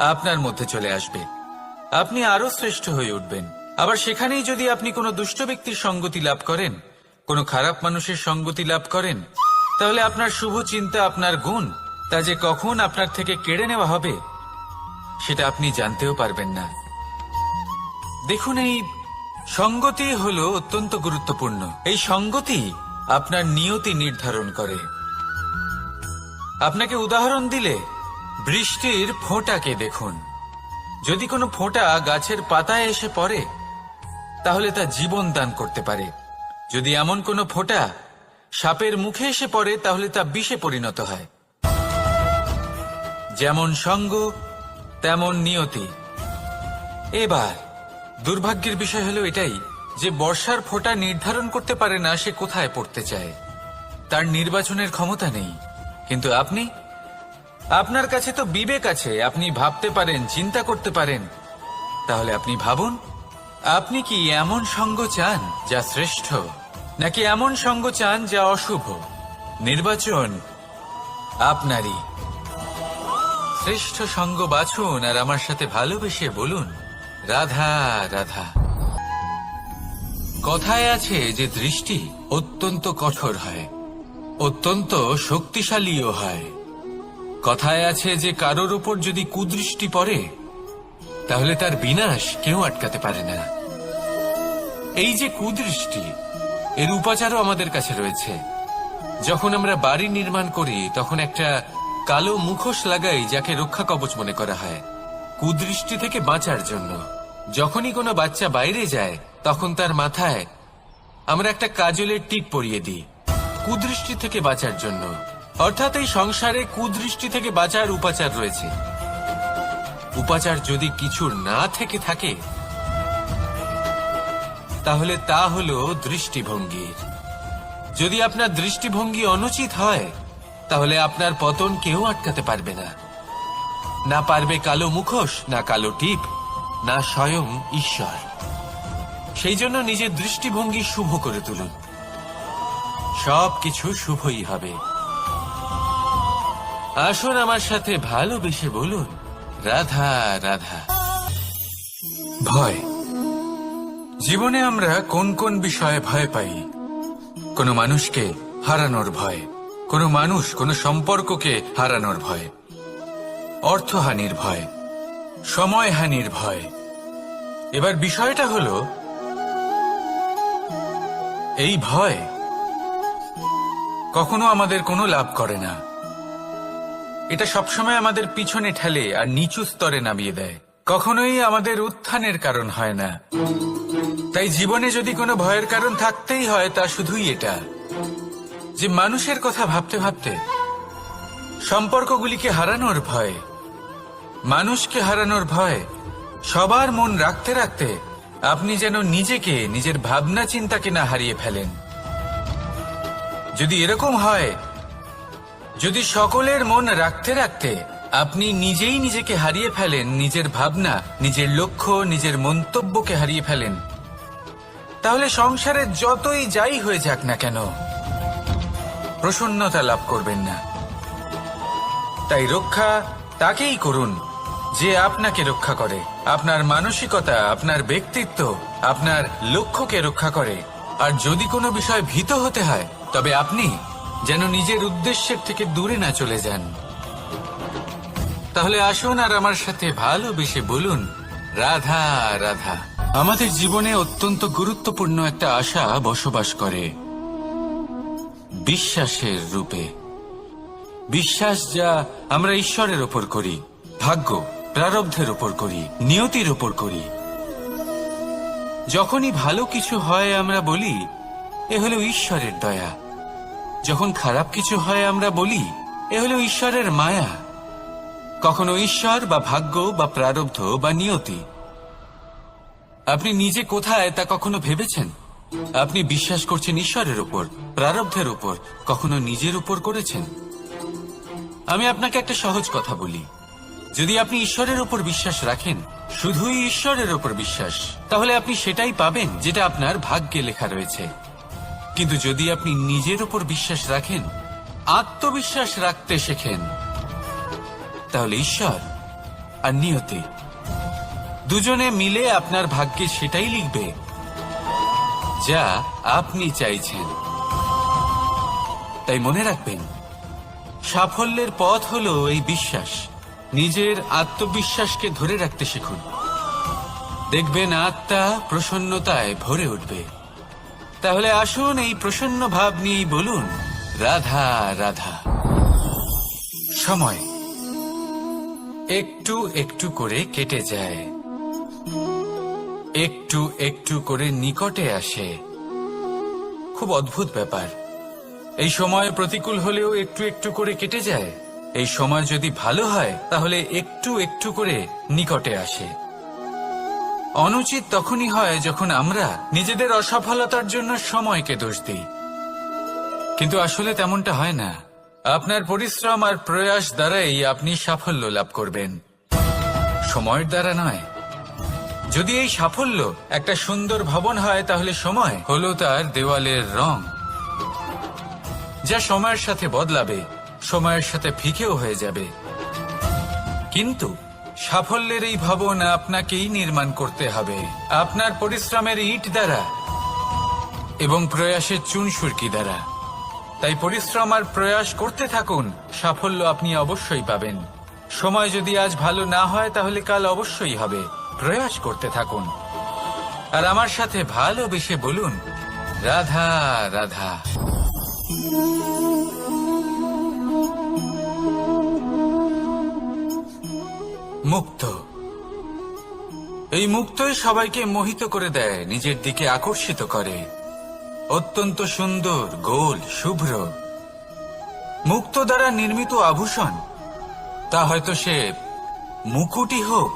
আপনার মধ্যে চলে আসবে। আপনি আরও শ্রেষ্ঠ হয়ে উঠবেন। আবার সেখানেই যদি আপনি কোনো দুষ্ট ব্যক্তির সঙ্গতি লাভ করেন, কোনো খারাপ মানুষের সঙ্গতি লাভ করেন, তাহলে আপনার শুভ চিন্তা, আপনার গুণ, তা যে কখন আপনার থেকে কেড়ে নেওয়া হবে, সেটা আপনি জানতেও পারবেন না। দেখুন, এই সঙ্গতি হলো অত্যন্ত গুরুত্বপূর্ণ। এই সঙ্গতি আপনার নিয়তি নির্ধারণ করে। আপনাকে উদাহরণ দিলে বৃষ্টির ফোঁটাকে দেখুন। যদি কোনো ফোঁটা গাছের পাতায় এসে পড়ে, তাহলে তা জীবন দান করতে পারে। যদি এমন কোনো ফোঁটা সাপের মুখে এসে পড়ে, তাহলে তা বিষে পরিণত হয়। যেমন সঙ্গ, তেমন নিয়তি। এবার, দুর্ভাগ্যের বিষয় হলো এটাই, যে বর্ষার ফোঁটা নির্ধারণ করতে পারে না, সে কোথায় পড়তে চায়। তার নির্বাচনের ক্ষমতা নেই। কিন্তু আপনি? আপনার কাছে তো বিবেক আছে, আপনি ভাবতে পারেন, চিন্তা করতে পারেন। তাহলে আপনি ভাবুন, আপনি কি এমন সঙ্গ চান যা শ্রেষ্ঠ, নাকি এমন সঙ্গ চান যা অশুভ? নির্বাচন আপনারই। শ্রেষ্ঠ সঙ্গ বাছুন আর আমার সাথে ভালোবেসে বলুন, রাধা রাধা। কথায় আছে যে দৃষ্টি অত্যন্ত কঠোর হয়, অত্যন্ত শক্তিশালীও হয়। কথায় আছে যে কারোর উপর যদি কুদৃষ্টি পড়ে, তাহলে তার বিনাশ কেউ আটকাতে পারে না। এই যে কুদৃষ্টি, এর উপাচারও আমাদের কাছে রয়েছে। যখন আমরা বাড়ি নির্মাণ করি, তখন একটা কালো মুখোশ লাগাই যাকে রক্ষা কবচ মনে করা হয়। কুদৃষ্টি থেকে বাঁচার জন্য। যখনই কোনো বাচ্চা বাইরে যায়, তখন তার মাথায় আমরা একটা কাজলের টিপ পরিয়ে দিই। কুদৃষ্টি থেকে বাঁচার জন্য। অর্থাৎ এই সংসারে কুদৃষ্টি থেকে বাঁচার উপাচার রয়েছে। উপাচার যদি কিছুর না থেকে থাকে, তাহলে তা হলো দৃষ্টিভঙ্গির। যদি আপনার দৃষ্টিভঙ্গি অনুচিত হয়, তাহলে আপনার পতন কেউ আটকাতে পারবে না। না পারবে কালো মুখোশ, না কালো টিপ, না স্বয়ং ঈশ্বর। সেই জন্য নিজের দৃষ্টিভঙ্গি শুভ করে তুলুন। সব কিছু শুভই হবে। আসুন আমার সাথে ভালোবেসে বলুন, রাধা রাধা। ভয়। জীবনে আমরা কোন কোন বিষয়ে ভয় পাই? কোনো মানুষকে হারানোর ভয়, কোনো মানুষ, কোনো সম্পর্ককে হারানোর ভয়, অর্থহানির ভয়, সময়হানির ভয়। এবার বিষয়টা হলো, এই ভয় কখনো আমাদের কোনো লাভ করে না। এটা সবসময় আমাদের পিছনে ঠেলে আর নিচু স্তরে নামিয়ে দেয়। কখনোই আমাদের উত্থানের কারণ হয় না। তাই জীবনে যদি কোনো ভয়ের কারণ থাকতেই হয়, তা শুধুই এটা যে মানুষের কথা ভাবতে ভাবতে সম্পর্কগুলিকে হারানোর ভয়, মানুষকে হারানোর ভয়, সবার মন রাখতে রাখতে আপনি যেন নিজেকে, নিজের ভাবনা চিন্তাকে না হারিয়ে ফেলেন। যদি এরকম হয় যদি সকলের মন রাখতে রাখতে আপনি নিজেই নিজেকে হারিয়ে ফেলেন, নিজের ভাবনা, নিজের লক্ষ্য, নিজের মন্তব্যকে হারিয়ে ফেলেন, তাহলে সংসারে যতই যাই হয়ে যাক না কেন, প্রসন্নতা লাভ করবেন না। তাই রক্ষা তাকেই করুন, যে আপনাকে রক্ষা করে। আপনার মানসিকতা, আপনার ব্যক্তিত্ব, আপনার লক্ষ্যকে রক্ষা করে। আর যদি কোনো বিষয় ভীত হতে হয়, তবে আপনি যেন নিজের উদ্দেশ্যের থেকে দূরে না চলে যান। তাহলে আসুন আর আমার সাথে ভালোবেসে বলুন, রাধা রাধা। আমাদের জীবনে অত্যন্ত গুরুত্বপূর্ণ একটা আশা বসবাস করে, বিশ্বাসের রূপে। বিশ্বাস যা আমরা ঈশ্বরের ওপর করি, ভাগ্য প্রারব্ধের ওপর করি, নিয়তির ওপর করি। যখনই ভালো কিছু হয় আমরা বলি, এ হলো ঈশ্বরের দয়া। যখন খারাপ কিছু হয় আমরা বলি, এ হলো ঈশ্বরের মায়া। কখনো ঈশ্বর বা ভাগ্য বা প্রারব্ধ বা নিয়তি। আপনি নিজে কোথায় তা কখনো ভেবেছেন? আপনি বিশ্বাস করছেন ঈশ্বরের উপর, প্রারব্ধের উপর, কখনো নিজের উপর করেছেন? আমি আপনাকে একটা সহজ কথা বলি। যদি আপনি ঈশ্বরের উপর বিশ্বাস রাখেন, শুধুই ঈশ্বরের উপর বিশ্বাস, তাহলে আপনি সেটাই পাবেন যেটা আপনার ভাগ্যে লেখা রয়েছে। কিন্তু যদি আপনি নিজের উপর বিশ্বাস রাখেন, আত্মবিশ্বাস রাখতে শেখেন, তাহলে ঈশ্বর আর নিয়তি। দুজনে মিলে আপনার ভাগ্যে সেটাই লিখবে, যা আপনি চাইছেন। তাই মনে রাখবেন, সাফল্যের পথ হলো এই বিশ্বাস। নিজের আত্মবিশ্বাসকে ধরে রাখতে শিখুন। দেখবেন আত্মা প্রসন্নতায় ভরে উঠবে। তাহলে আসুন এই প্রসন্ন ভাব নিয়েই বলুন, রাধা রাধা। সময়। একটু একটু করে কেটে যায়। একটু একটু করে নিকটে আসে। খুব অদ্ভুত ব্যাপার। এই সময় প্রতিকূল হলেও একটু একটু করে কেটে যায়। এই সময় যদি ভালো হয়, তাহলে একটু একটু করে নিকটে আসে। অনুচিত তখনই হয় যখন আমরা নিজেদের অসফলতার জন্য সময়কে দোষ দিই। কিন্তু আসলে তেমনটা হয় না। আপনার পরিশ্রম আর প্রয়াস দ্বারাই আপনি সাফল্য লাভ করবেন। সময়ের দ্বারা নয়। যদি এই সাফল্য একটা সুন্দর ভবন হয়, তাহলে সময় হলো তার দেওয়ালের রং। যা সময়ের সাথে বদলাবে, সময়ের সাথে ফিকেও হয়ে যাবে। কিন্তু সাফল্যের এই ভবন আপনাকেই নির্মাণ করতে হবে। আপনার পরিশ্রমের ইট দ্বারা এবং প্রয়াসের চুন সুরকি দ্বারা। তাই পরিশ্রম আর প্রয়াস করতে থাকুন, সাফল্য আপনি অবশ্যই পাবেন। সময় যদি আজ ভালো না হয়, তাহলে কাল অবশ্যই হবে। প্রয়াস করতে থাকুন। আর আমার সাথে ভালোবেসে বলুন, রাধা রাধা। মুক্ত। এই মুক্তই সবাইকে মোহিত করে দেয়, নিজের দিকে আকর্ষিত করে। অত্যন্ত সুন্দর, গোল, শুভ্র। মুক্ত দ্বারা নির্মিত আভূষণ, তা হয়তো সে মুকুটি হোক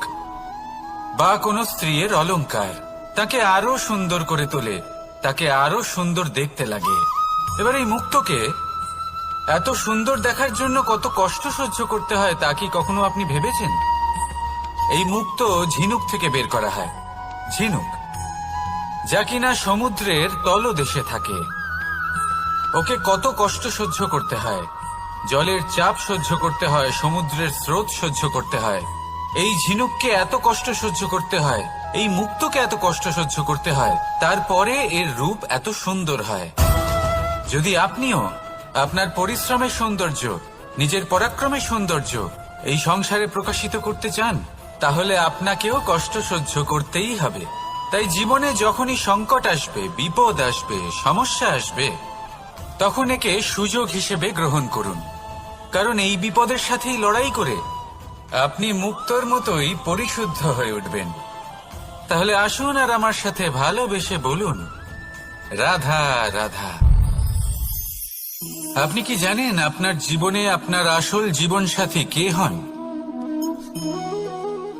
বা কোনো স্ত্রীর অলঙ্কার তাকে আরও সুন্দর করে তোলে, তাকে আরও সুন্দর দেখতে লাগে। এবার এই মুক্তকে এত সুন্দর দেখার জন্য কত কষ্ট সহ্য করতে হয় তা কি কখনো আপনি ভেবেছেন? এই মুক্ত ঝিনুক থেকে বের করা হয়। ঝিনুক, যা কিনা সমুদ্রের তলদেশে থাকে। ওকে কত কষ্ট সহ্য করতে হয়। জলের চাপ সহ্য করতে হয়, সমুদ্রের স্রোত সহ্য করতে হয়। এই ঝিনুককে এত কষ্ট সহ্য করতে হয়, এই মুক্তকে এত কষ্ট সহ্য করতে হয়, তারপরে এর রূপ এত সুন্দর হয়। যদি আপনিও আপনার পরিশ্রমের সৌন্দর্য, নিজের পরাক্রমের সৌন্দর্য এই সংসারে প্রকাশিত করতে চান তাহলে আপনাকেও কষ্ট সহ্য করতেই হবে। তাই জীবনে যখনই সংকট আসবে, বিপদ আসবে, সমস্যা আসবে, তখন একে সুযোগ হিসেবে গ্রহণ করুন। কারণ এই বিপদের সাথেই লড়াই করে আপনি মুক্তর মতোই পরিশুদ্ধ হয়ে উঠবেন। তাহলে আসুন আর আমার সাথে ভালোবেসে বলুন, রাধা রাধা। আপনি কি জানেন আপনার জীবনে আপনার আসল জীবন সাথী কে হন?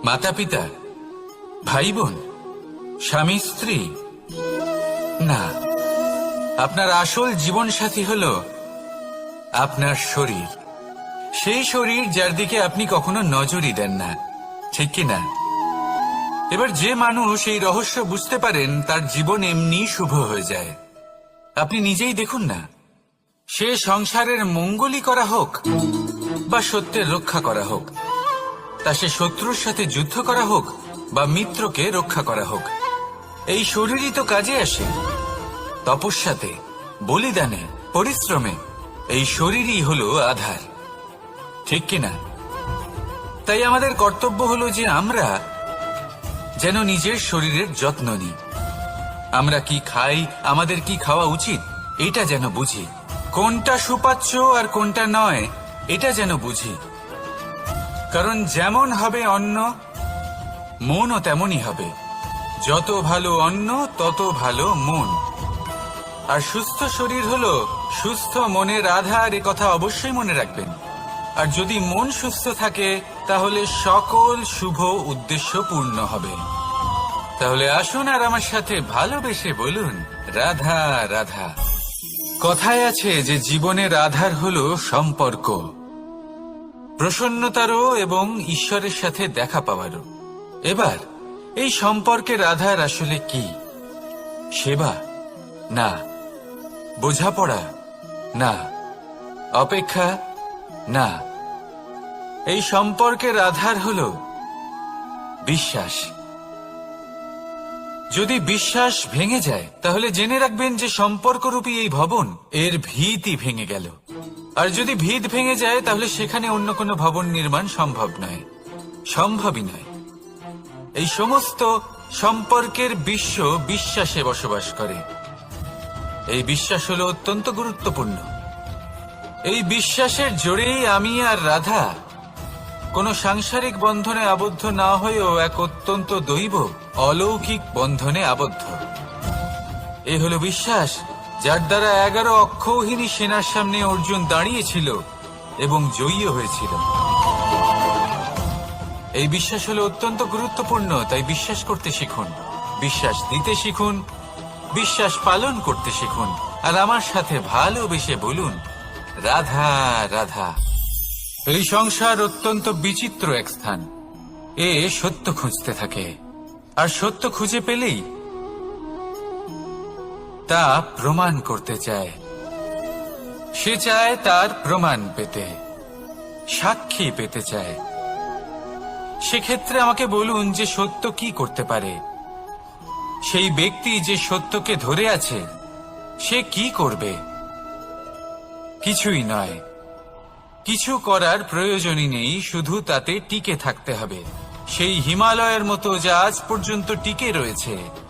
মাতা পিতা ভাই বোন স্বামী, স্ত্রী। না, আপনার আসল জীবন সাথী হল আপনার শরীর। সেই শরীর যার দিকে আপনি কখনো নজরই দেন না, ঠিক কি না? এবার যে মানুষ এই রহস্য বুঝতে পারেন, তার জীবন এমনি শুভ হয়ে যায়। আপনি নিজেই দেখুন না, সে সংসারের মঙ্গলই করা হোক বা সত্যের রক্ষা করা হোক। তা সে শত্রুর সাথে যুদ্ধ করা হোক বা মিত্রকে রক্ষা করা হোক। এই শরীরই তো কাজে আসে। তপস্যাতে, বলিদানে, পরিশ্রমে এই শরীরই হলো আধার। ঠিক কিনা তাই আমাদের কর্তব্য হলো যে আমরা যেন নিজের শরীরের যত্ন নিই। আমরা কি খাই, আমাদের কি খাওয়া উচিত, এটা যেন বুঝি। কোনটা সুপাচ্য আর কোনটা নয়, এটা যেন বুঝি। কারণ যেমন হবে অন্ন, মনও তেমনই হবে। যত ভালো অন্ন, তত ভালো মন। আর সুস্থ শরীর হলো সুস্থ মনের আধার, এ কথা অবশ্যই মনে রাখবেন। আর যদি মন সুস্থ থাকে, তাহলে সকল শুভ উদ্দেশ্য পূর্ণ হবে। তাহলে আসুন আর আমার সাথে ভালোবেসে বলুন, রাধা রাধা। কথায় আছে যে জীবনের আধার হলো সম্পর্ক। প্রসন্নতারও এবং ঈশ্বরের সাথে দেখা পাওয়ারও। এবার, এই সম্পর্কের আধার আসলে কি? সেবা? না। বোঝাপড়া? না। অপেক্ষা? না। এই সম্পর্কের আধার হল বিশ্বাস। যদি বিশ্বাস ভেঙে যায়, তাহলে জেনে রাখবেন যে সম্পর্করূপী এই ভবন এর ভীতি ভেঙে গেল। আর যদি ভিত ভেঙে যায়, তাহলে সেখানে অন্য কোনো ভবন নির্মাণ সম্ভব নয়। সম্ভবই নয়। এই সমস্ত সম্পর্কের বিশ্ব বিশ্বাসে বসবাস করে। এই বিশ্বাস হলো অত্যন্ত গুরুত্বপূর্ণ। এই বিশ্বাসের জোরেই আমি আর রাধা কোনো সাংসারিক বন্ধনে আবদ্ধ না হয়েও এক অত্যন্ত দৈব অলৌকিক বন্ধনে আবদ্ধ। এ হলো বিশ্বাস যার দ্বারা এগারো অক্ষৌহিনী সেনার সামনে অর্জুন দাঁড়িয়েছিল এবং জয়ী হয়েছিল। এই বিশ্বাস হলো অত্যন্ত গুরুত্বপূর্ণ, তাই বিশ্বাস করতে শিখুন। বিশ্বাস দিতে শিখুন, বিশ্বাস পালন করতে শিখুন। আর আমার সাথে ভালোবেসে বলুন, রাধা রাধা। এই সংসার অত্যন্ত বিচিত্র এক স্থান। এ সত্য খুঁজতে থাকে। আর সত্য খুঁজে পেলেই তা প্রমাণ করতে চায়। সে চায় তার প্রমাণ পেতে, সাক্ষী পেতে চায়। সেক্ষেত্রে আমাকে বলুন যে সত্য কি করতে পারে। সেই ব্যক্তি যে সত্যকে ধরে আছে, সে কি করবে? কিছুই নয়। কিছু করার প্রয়োজনই নেই, শুধু তাতে টিকে থাকতে হবে। সেই হিমালয়ের মতো যা আজ পর্যন্ত টিকে রয়েছে।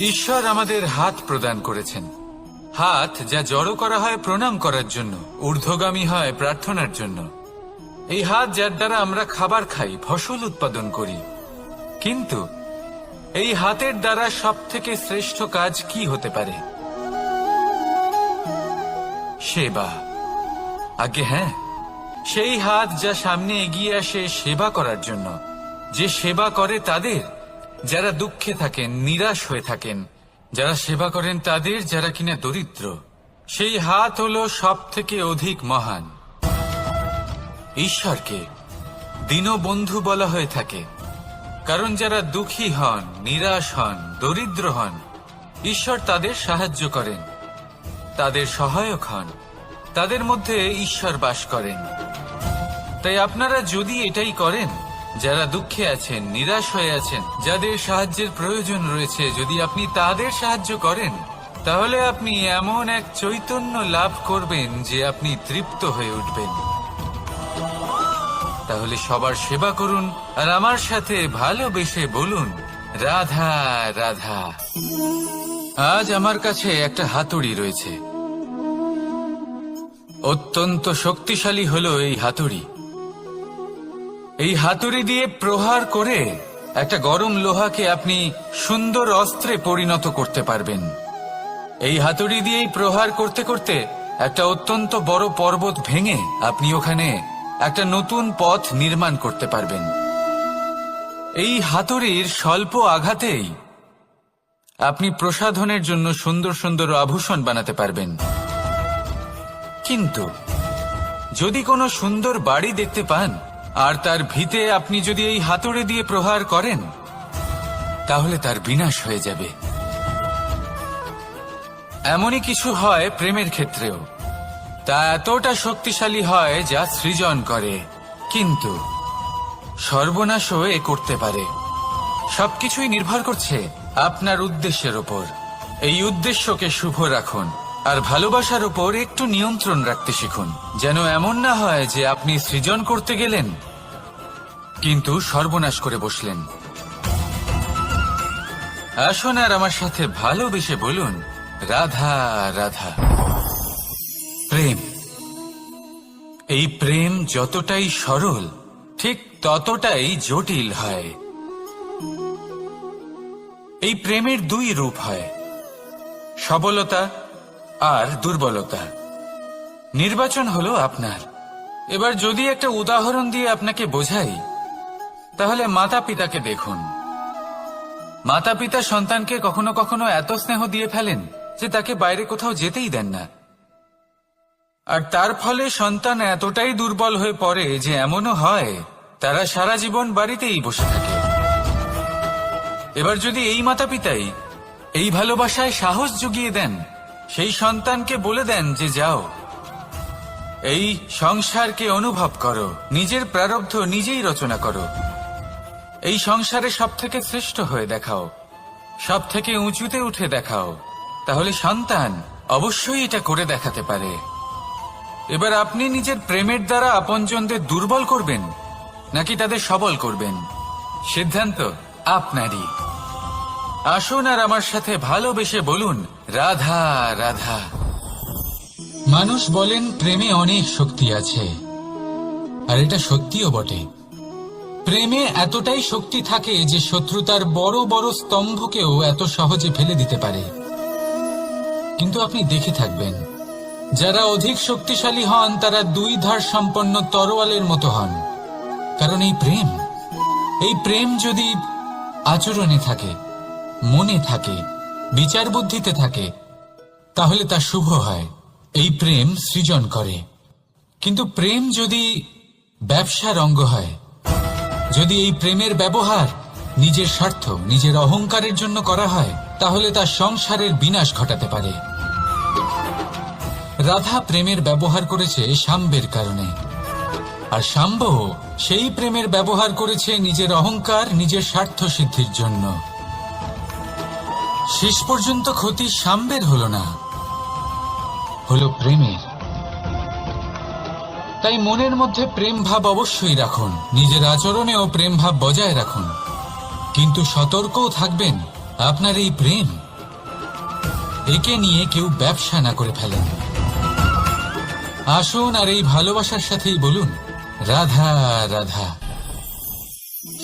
ঈশ্বর আমাদের হাত প্রদান করেছেন। হাত যা জড়ো করা হয় প্রণাম করার জন্য, ঊর্ধ্বগামী হয় প্রার্থনার জন্য। এই হাত যার দ্বারা আমরা খাবার খাই, ফসল উৎপাদন করি। কিন্তু এই হাতের দ্বারা সব থেকে শ্রেষ্ঠ কাজ কি হতে পারে? সেবা। আগে হ্যাঁ। সেই হাত যা সামনে এগিয়ে আসে সেবা করার জন্য। যে সেবা করে তাদের যারা দুঃখে থাকেন, নিরাশ হয়ে থাকেন, যারা সেবা করেন তাদের যারা কিনা দরিদ্র, সেই হাত হলো সব থেকে অধিক মহান। ঈশ্বরকে দীনবন্ধু বলা হয়ে থাকে। কারণ যারা দুঃখী হন, নিরাশ হন, দরিদ্র হন, ঈশ্বর তাদের সাহায্য করেন, তাদের সহায়ক হন, তাদের মধ্যে ঈশ্বর বাস করেন। তাই আপনারা যদি এটাই করেন যারা দুঃখে আছেন, নিরাশ হয়ে আছেন, যাদের সাহায্যের প্রয়োজন রয়েছে, যদি আপনি তাদের সাহায্য করেন, তাহলে আপনি এমন এক চৈতন্য লাভ করবেন যে আপনি তৃপ্ত হয়ে উঠবেন। তাহলে সবার সেবা করুন, আর আমার সাথে ভালোবেসে বলুন, রাধা রাধা। আজ আমার কাছে একটা হাতুড়ি রয়েছে। অত্যন্ত শক্তিশালী হলো এই হাতুড়ি। এই হাতুড়ি দিয়ে প্রহার করে একটা গরম লোহাকে আপনি সুন্দর অস্ত্রে পরিণত করতে পারবেন। এই হাতুড়ি দিয়েই প্রহার করতে করতে একটা অত্যন্ত বড় পর্বত ভেঙে আপনি ওখানে একটা নতুন পথ নির্মাণ করতে পারবেন। এই হাতুড়ির স্বল্প আঘাতেই আপনি প্রসাধনের জন্য সুন্দর সুন্দর আভূষণ বানাতে পারবেন। কিন্তু যদি কোনো সুন্দর বাড়ি দেখতে পান আর তার ভিতে আপনি যদি এই হাতুড়ে দিয়ে প্রহার করেন, তাহলে তার বিনাশ হয়ে যাবে। এমনই কিছু হয় প্রেমের ক্ষেত্রেও। তা এতটা শক্তিশালী হয় যা সৃজন করে। কিন্তু সর্বনাশও এ করতে পারে। সবকিছুই নির্ভর করছে আপনার উদ্দেশ্যের ওপর। এই উদ্দেশ্যকে শুভ রাখুন। আর ভালোবাসার উপর একটু নিয়ন্ত্রণ রাখতে শিখুন। যেন এমন না হয় যে আপনি সৃজন করতে গেলেন, কিন্তু সর্বনাশ করে বসলেন। আসুন আর আমার সাথে ভালোবেসে বলুন, রাধা রাধা। প্রেম। এই প্রেম যতটাই সরল, ঠিক ততটাই জটিল হয়। এই প্রেমের দুই রূপ হয়। সবলতা আর দুর্বলতা। নির্বাচন হলো আপনার। এবার যদি একটা উদাহরণ দিয়ে আপনাকে বোঝাই, তাহলে মাতা পিতাকে দেখুন। মাতা পিতা সন্তানকে কখনো কখনো এত স্নেহ দিয়ে ফেলেন যে তাকে বাইরে কোথাও যেতেই দেন না। আর তার ফলে সন্তান এতটাই দুর্বল হয়ে পড়ে যে এমনও হয়, তারা সারা জীবন বাড়িতেই বসে থাকে। এবার যদি এই মাতা পিতাই এই ভালোবাসায় সাহস জুগিয়ে দেন সেই সন্তানকে বলে দেন যে যাও। এই সংসারকে অনুভব করো, নিজের প্রারব্ধ নিজেই রচনা করো। এই সংসারে সব থেকে শ্রেষ্ঠ হয়ে দেখাও সব থেকে উঁচুতে উঠে দেখাও। তাহলে সন্তান অবশ্যই এটা করে দেখাতে পারে। এবার আপনি নিজের প্রেমের দ্বারা আপনজনদের দুর্বল করবেন, নাকি তাদের সবল করবেন? সিদ্ধান্ত আপনারই। আসুন আর আমার সাথে ভালোবেসে বলুন রাধা রাধা। মানুষ বলেন, প্রেমে অনেক শক্তি আছে। আর এটা সত্যিও বটে। প্রেমে এতটাই শক্তি থাকে যে শত্রুতার বড় বড় স্তম্ভকেও এত সহজে ফেলে দিতে পারে। কিন্তু আপনি দেখে থাকবেন, যারা অধিক শক্তিশালী হন, তারা দুই ধার সম্পন্ন তরোয়ালের মতো হন। কারণ এই প্রেম এই প্রেম যদি আচরণে থাকে, মনে থাকে বিচার বুদ্ধিতে থাকে, তাহলে তা শুভ হয়। এই প্রেম সৃজন করে। কিন্তু প্রেম যদি ব্যবসার অঙ্গ হয়, যদি এই প্রেমের ব্যবহার নিজের স্বার্থ, নিজের অহংকারের জন্য করা হয়, তাহলে তা সংসারের বিনাশ ঘটাতে পারে। রাধা প্রেমের ব্যবহার করেছে সাম্বের কারণে। আর সাম্ব সেই প্রেমের ব্যবহার করেছে নিজের অহংকার, নিজের স্বার্থ সিদ্ধির জন্য। শেষ পর্যন্ত ক্ষতি সাম্বের হলো না। হলো প্রেমের। তাই মনের মধ্যে প্রেম ভাব অবশ্যই রাখুন। নিজের আচরণেও প্রেম ভাব বজায় রাখুন। কিন্তু সতর্কও থাকবেন আপনার এই প্রেম। একে নিয়ে কেউ ব্যবসা না করে ফেলেন। আসুন আর এই ভালোবাসার সাথেই বলুন, রাধা রাধা।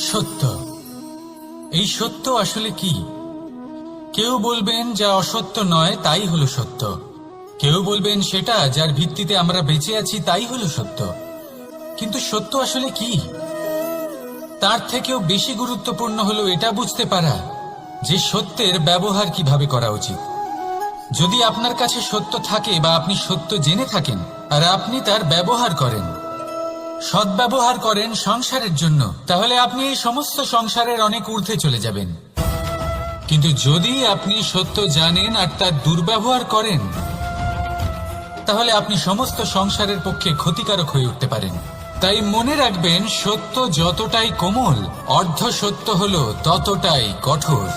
সত্য। এই সত্য আসলে কি? কেউ বলবেন যা অসত্য নয়, তাই হলো সত্য। কেউ বলবেন সেটা যার ভিত্তিতে আমরা বেঁচে আছি, তাই হলো সত্য। কিন্তু সত্য আসলে কি? তার থেকেও বেশি গুরুত্বপূর্ণ হলো এটা বুঝতে পারা যে সত্যের ব্যবহার কীভাবে করা উচিত। যদি আপনার কাছে সত্য থাকে বা আপনি সত্য জেনে থাকেন, আর আপনি তার ব্যবহার করেন, সদ্ব্যবহার করেন সংসারের জন্য, তাহলে আপনি এই সমস্ত সংসারের অনেক ঊর্ধ্বে চলে যাবেন। কিন্তু যদি আপনি সত্য জানেন আর তার দুর্ব্যবহার করেন, তাহলে আপনি সমস্ত সংসারের পক্ষে ক্ষতিকারক হয়ে উঠতে পারেন। তাই মনে রাখবেন, সত্য যতটাই কোমল, অর্ধ সত্য হল ততটাই কঠোর।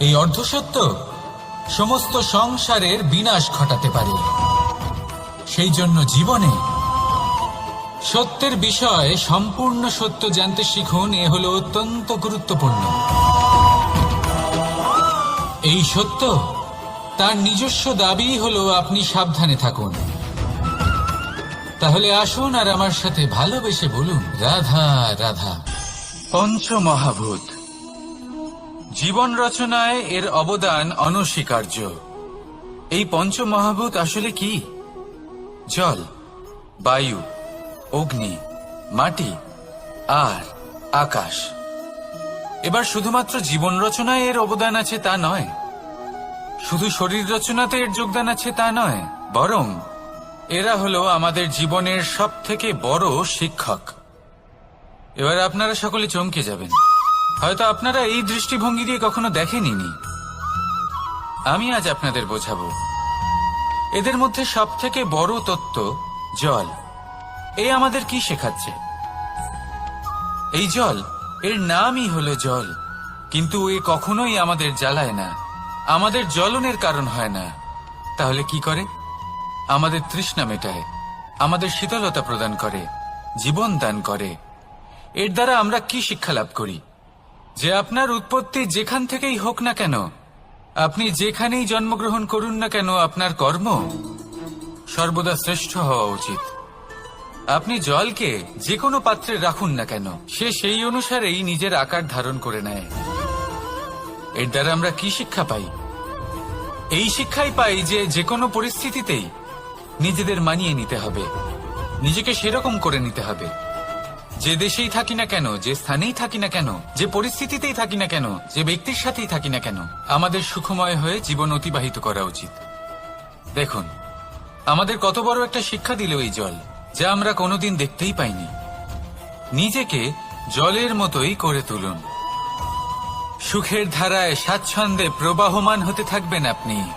এই অর্ধসত্য সমস্ত সংসারের বিনাশ ঘটাতে পারে। সেই জন্য জীবনে সত্যের বিষয়ে সম্পূর্ণ সত্য জানতে শিখুন, এ হলো অত্যন্ত গুরুত্বপূর্ণ। এই সত্য? তার নিজস্ব দাবি হলো আপনি সাবধানে থাকুন। তাহলে আসুন আর আমার সাথে ভালোবেসে বলুন, রাধা রাধা। পঞ্চমহাভূত। জীবন রচনায় এর অবদান অনস্বীকার্য। এই পঞ্চমহাভূত আসলে কি? জল, বায়ু, অগ্নি, মাটি, আর আকাশ। এবার শুধুমাত্র জীবন রচনায় এর অবদান আছে তা নয়। শুধু শরীর রচনাতে এর যোগদান আছে তা নয়, বরং এরা হলো আমাদের জীবনের সব থেকে বড় শিক্ষক। এবার আপনারা সকলে চমকে যাবেন। হয়তো আপনারা এই দৃষ্টিভঙ্গি দিয়ে কখনো দেখেনি আমি আজ আপনাদের বোঝাবো। এদের মধ্যে সব থেকে বড় তত্ত্ব জল। এ আমাদের কি শেখাচ্ছে? এই জল এর নামই হলো জল। কিন্তু এ কখনোই আমাদের জ্বালায় না। আমাদের জ্বলনের কারণ হয় না। তাহলে কি করে? আমাদের তৃষ্ণা মেটায়। আমাদের শীতলতা প্রদান করে। জীবন দান করে। এর দ্বারা আমরা কি শিক্ষা লাভ করি? যে আপনার উৎপত্তি যেখান থেকেই হোক না কেন, আপনি যেখানেই জন্মগ্রহণ করুন না কেন, আপনার কর্ম সর্বদা শ্রেষ্ঠ হওয়া উচিত। আপনি জলকে যে কোনো পাত্রে রাখুন না কেন। সে সেই অনুসারেই নিজের আকার ধারণ করে নেয়। এর দ্বারা আমরা কি শিক্ষা পাই? এই শিক্ষাই পাই যে যে কোনো পরিস্থিতিতেই নিজেদের মানিয়ে নিতে হবে। নিজেকে সেরকম করে নিতে হবে। যে দেশেই থাকি না কেন, যে স্থানেই থাকি না কেন, যে পরিস্থিতিতেই থাকি না কেন, যে ব্যক্তির সাথেই থাকি না কেন, আমাদের সুখময় হয়ে জীবন অতিবাহিত করা উচিত। দেখুন, আমাদের কত বড় একটা শিক্ষা দিল এই জল। যা আমরা কোনোদিন দেখতেই পাইনি। নিজেকে জলের মতোই করে তুলুন। সুখের ধারায় স্বাচ্ছন্দ্যে প্রবাহমান হতে থাকবেন আপনি।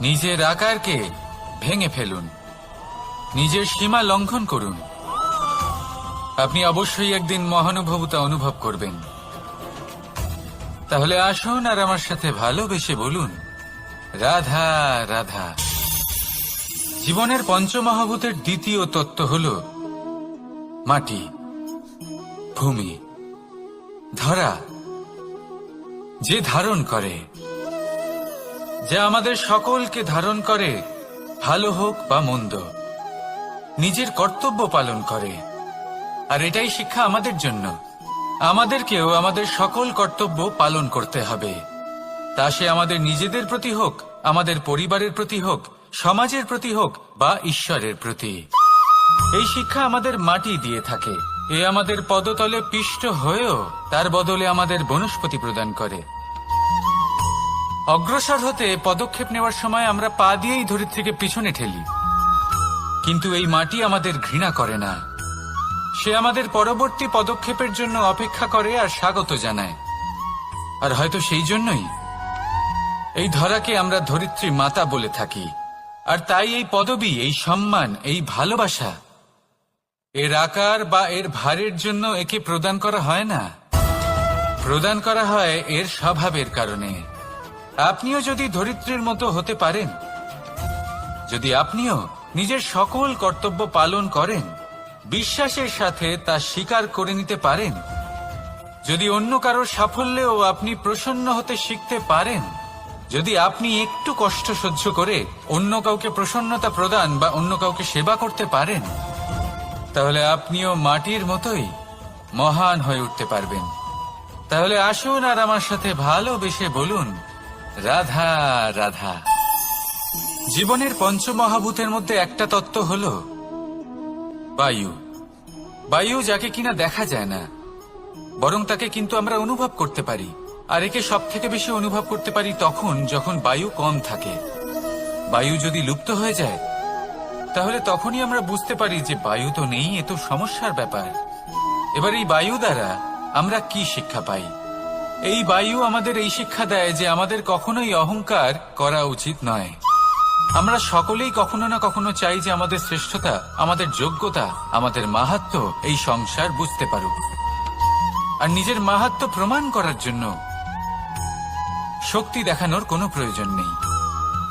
নিজের আকারকে ভেঙে ফেলুন। নিজের সীমা লঙ্ঘন করুন। আপনি অবশ্যই একদিন মহানুভবতা অনুভব করবেন। তাহলে আসুন আর আমার সাথে ভালোবেসে বলুন, রাধা রাধা। জীবনের পঞ্চমহাভূতের দ্বিতীয় তত্ত্ব হল মাটি, ভূমি, ধরা। যে ধারণ করে, যা আমাদের সকলকে ধারণ করে, ভালো হোক বা মন্দ, নিজের কর্তব্য পালন করে। আর এটাই শিক্ষা আমাদের জন্য। আমাদেরকেও আমাদের সকল কর্তব্য পালন করতে হবে। তা সে আমাদের নিজেদের প্রতি হোক, আমাদের পরিবারের প্রতি হোক সমাজের প্রতি হোক বা ঈশ্বরের প্রতি। এই শিক্ষা আমাদের মাটি দিয়ে থাকে। এ আমাদের পদতলে পিষ্ট হয়েও তার বদলে আমাদের বনস্পতি প্রদান করে। অগ্রসর হতে পদক্ষেপ নেওয়ার সময় আমরা পা দিয়েই ধরিত্রীকে পিছনে ঠেলি। কিন্তু এই মাটি আমাদের ঘৃণা করে না। সে আমাদের পরবর্তী পদক্ষেপের জন্য অপেক্ষা করে আর স্বাগত জানায়। আর হয়তো সেই জন্যই এই ধরাকে আমরা ধরিত্রী মাতা বলে থাকি। আর তাই এই পদবি, এই সম্মান, এই ভালোবাসা, এর আকার বা এর ভারের জন্য একে প্রদান করা হয় না। প্রদান করা হয় এর স্বভাবের কারণে। আপনিও যদি ধরিত্রীর মতো হতে পারেন, যদি আপনিও নিজের সকল কর্তব্য পালন করেন, বিশ্বাসের সাথে তা স্বীকার করে নিতে পারেন, যদি অন্য কারোর সাফল্যেও আপনি প্রসন্ন হতে শিখতে পারেন যদি আপনি একটু কষ্ট সহ্য করে অন্য কাউকে প্রসন্নতা প্রদান বা অন্য কাউকে সেবা করতে পারেন, তাহলে আপনিও মাটির মতোই মহান হয়ে উঠতে পারবেন। তাহলে আসুন আর আমার সাথে ভালোবেসে বলুন, রাধা রাধা। জীবনের পঞ্চমহাভূতের মধ্যে একটা তত্ত্ব হল বায়ু। বায়ু যাকে কিনা দেখা যায় না, বরং তাকে কিন্তু আমরা অনুভব করতে পারি। আর একে সব থেকে বেশি অনুভব করতে পারি তখন যখন বায়ু কম থাকে। বায়ু যদি লুপ্ত হয়ে যায়, তাহলে তখনই আমরা বুঝতে পারি যে বায়ু তো নেই, এ তো সমস্যার ব্যাপার। এবার এই বায়ু দ্বারা আমরা কি শিক্ষা পাই? এই বায়ু আমাদের এই শিক্ষা দেয় যে আমাদের কখনোই অহংকার করা উচিত নয়। আমরা সকলেই কখনো না কখনো চাই যে আমাদের শ্রেষ্ঠতা, আমাদের যোগ্যতা, আমাদের মাহাত্ম এই সংসার বুঝতে পারুক। আর নিজের মাহাত্ম প্রমাণ করার জন্য শক্তি দেখানোর কোনো প্রয়োজন নেই।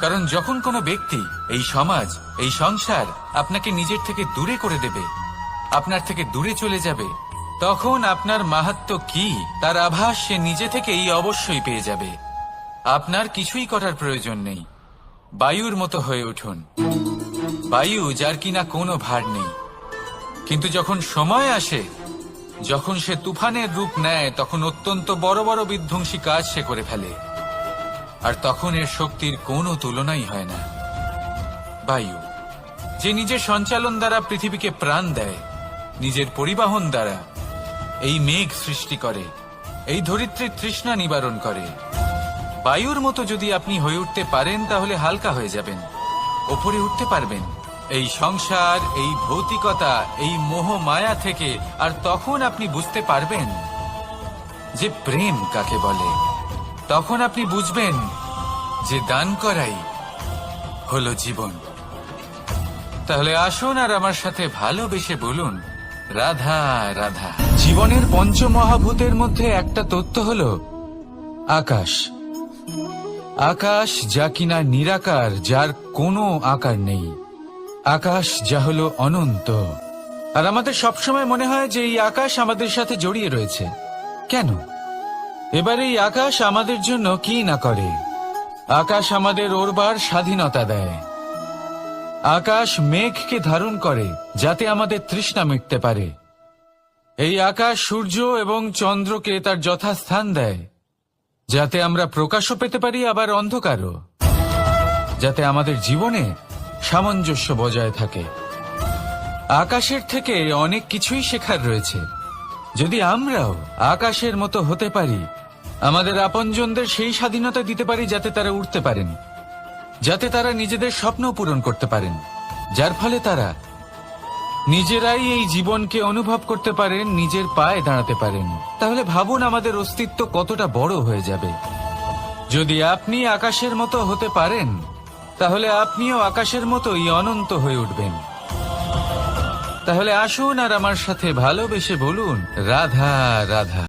কারণ যখন কোনো ব্যক্তি এই সমাজ, এই সংসার আপনাকে নিজের থেকে দূরে করে দেবে, আপনার থেকে দূরে চলে যাবে, তখন আপনার মাহাত্ম কি, তার আভাস সে নিজে থেকেই অবশ্যই পেয়ে যাবে। আপনার কিছুই করার প্রয়োজন নেই। বায়ুর মতো হয়ে উঠুন। বায়ু যার কিনা কোনো ভার নেই। কিন্তু যখন সময় আসে, যখন সে তুফানের রূপ নেয়, তখন অত্যন্ত বড় বড় বিধ্বংসী কাজ সে করে ফেলে। আর তখন এর শক্তির কোনো তুলনাই হয় না। বায়ু, যে নিজের সঞ্চালন দ্বারা পৃথিবীকে প্রাণ দেয়, নিজের পরিবহন দ্বারা এই মেঘ সৃষ্টি করে, এই ধরিত্রীর তৃষ্ণা নিবারণ করে। বায়ুর মতো যদি আপনি হয়ে উঠতে পারেন, তাহলে হালকা হয়ে যাবেন, ওপরে উঠতে পারবেন। এই সংসার, এই ভৌতিকতা, এই মোহ মায়া থেকে আর তখন আপনি বুঝতে পারবেন যে প্রেম কাকে বলে। তখন আপনি বুঝবেন যে দান করাই হলো জীবন। তাহলে আসুন আর আমার সাথে ভালোবেসে বলুন, রাধা রাধা। জীবনের পঞ্চমহাভূতের মধ্যে একটা তত্ত্ব হল আকাশ। আকাশ যা কিনা নিরাকার, যার কোনো আকার নেই। আকাশ যা হলো অনন্ত। আর আমাদের সবসময় মনে হয় যে এই আকাশ আমাদের সাথে জড়িয়ে রয়েছে। কেন? এবার এই আকাশ আমাদের জন্য কি না করে? আকাশ আমাদের ওরবার স্বাধীনতা দেয়। আকাশ মেঘকে ধারণ করে, যাতে আমাদের তৃষ্ণা মিটতে পারে। এই আকাশ সূর্য এবং চন্দ্রকে তার যথাস্থান দেয়, যাতে আমরা প্রকাশও পেতে পারি, আবার অন্ধকারও। যাতে আমাদের জীবনে সামঞ্জস্য বজায় থাকে। আকাশের থেকে অনেক কিছুই শেখার রয়েছে। যদি আমরাও আকাশের মতো হতে পারি আমাদের আপনজনদের সেই স্বাধীনতা দিতে পারি যাতে তারা উঠতে পারেন, যাতে তারা নিজেদের স্বপ্ন পূরণ করতে পারেন, যার ফলে তারা নিজেরাই এই জীবনকে অনুভব করতে পারেন, নিজের পায়ে দাঁড়াতে পারেন। তাহলে ভাবুন আমাদের অস্তিত্ব কতটা বড় হয়ে যাবে। যদি আপনি আকাশের মতো হতে পারেন, তাহলে আপনিও আকাশের মতোই অনন্ত হয়ে উঠবেন। তাহলে আসুন আর আমার সাথে ভালোবেসে বলুন, রাধা রাধা।